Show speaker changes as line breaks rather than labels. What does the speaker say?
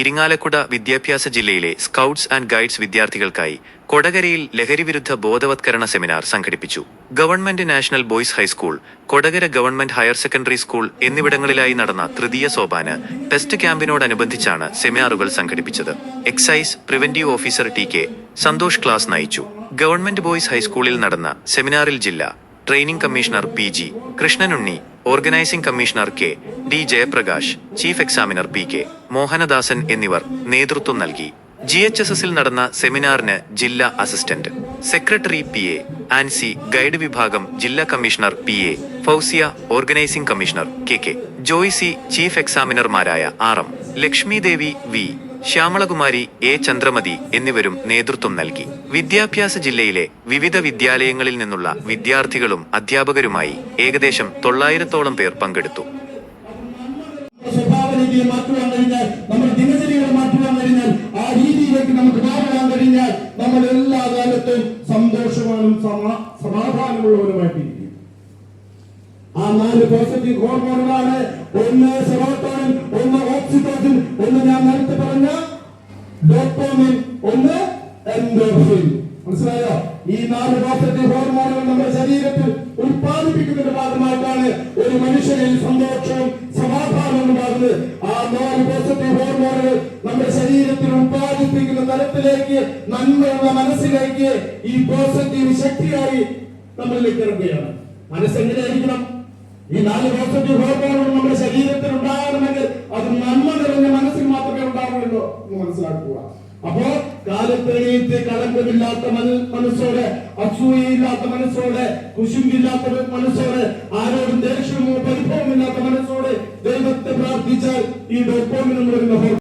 ഇരിങ്ങാലക്കുട വിദ്യാഭ്യാസ ജില്ലയിലെ scouts and guides വിദ്യാർത്ഥികൾക്കായി കൊടകരയിൽ ലഹരിവിരുദ്ധ ബോധവത്കരണ സെമിനാർ സംഘടിപ്പിച്ചു. Government national boys high school Kodakara government higher secondary school എന്നിവിടങ്ങളിലായി നടന്ന തൃതീയ സോപാന് ടെസ്റ്റ് ക്യാമ്പിനോടനുബന്ധിച്ചാണ് സെമിനാറുകൾ സംഘടിപ്പിച്ചത്. Excise preventive officer T K Santhosh class നയിച്ചു. ഗവൺമെന്റ് ബോയ്സ് ഹൈസ്കൂളിൽ നടന്ന സെമിനാറിൽ ജില്ല training commissioner P G Krishnanunni organising commissioner K. D. Jayaprakash chief examiner P. K. Mohanadasan എന്നിവർ നേതൃത്വം നൽകി. ജി. എച്ച്. എസ്. എസിൽ നടന്ന സെമിനാറിന് ജില്ലാ assistant secretary P. A. Ancy guide വിഭാഗം ജില്ലാ commissioner P. A. Fousiya organising commissioner K. K. Joicy chief എക്സാമിനർമാരായ R. M. Lakshmi Devi V. Shyamalakumari A. Chandramathi എന്നിവരും നേതൃത്വം നൽകി. വിദ്യാഭ്യാസ ജില്ലയിലെ വിവിധ വിദ്യാലയങ്ങളിൽ നിന്നുള്ള വിദ്യാർത്ഥികളും അധ്യാപകരുമായി ഏകദേശം തൊള്ളായിരത്തോളം പേർ പങ്കെടുത്തു.
നമ്മൾ എല്ലാ കാലത്തും സന്തോഷവാനും സമാ- സമാധാനമുള്ളവരുമായിട്ടിരിക്കും. ആ നാല് പോസിറ്റീവ് ഹോർമോണുകളാണ് ഒന്ന് ഡോപ്പോമിൻ ഒന്ന് എൻഡോർഫിൻ. മനസ്സിലായോ? ഈ നാല് പോസിറ്റീവ് ഹോർമോണുകൾ നമ്മുടെ ശരീരത്തിൽ ഉത്പാദിപ്പിക്കുന്നതിന്റെ ഭാഗമായിട്ടാണ് ഒരു മനുഷ്യനിൽ സന്തോഷവും സമാധാനവും ഉണ്ടാകുന്നത്. ആ നാല് പോസിറ്റീവ് ഹോർമോണുകൾ നമ്മുടെ ശരീരത്തിൽ ഉത്പാദിപ്പിക്കുന്ന തലത്തിലേക്ക് നന്മയുള്ള മനസ്സിലേക്ക് ഈ പോസിറ്റീവ് ശക്തിയായി നമ്മളിലേക്ക് ഇറങ്ങുകയാണ് മനസ്സെങ്ങനെയായിരിക്കണം? ഈ നാല് പോസിറ്റീവ് ഹോർമോണുകൾ നമ്മുടെ ശരീരത്തിൽ ഉണ്ടാകണമെങ്കിൽ അത് നന്മ നിറഞ്ഞ മനസ്സിൽ മാത്രമേ ഉണ്ടാവുള്ളൂ എന്ന് മനസ്സിലാക്കുക. അപ്പോ കാലത്തെണീറ്റ് കളങ്കമില്ലാത്ത മന- മനസ്സോടെ അസൂയയില്ലാത്ത മനസ്സോടെ കുശുമ്പില്ലാത്ത മനസ്സോടെ ആരോടും ദേഷ്യമോ പരിഭവമില്ലാത്ത മനസ്സോടെ ദൈവത്തെ പ്രാർത്ഥിച്ചാൽ ഈ പറയുന്ന ഹോർമോൺ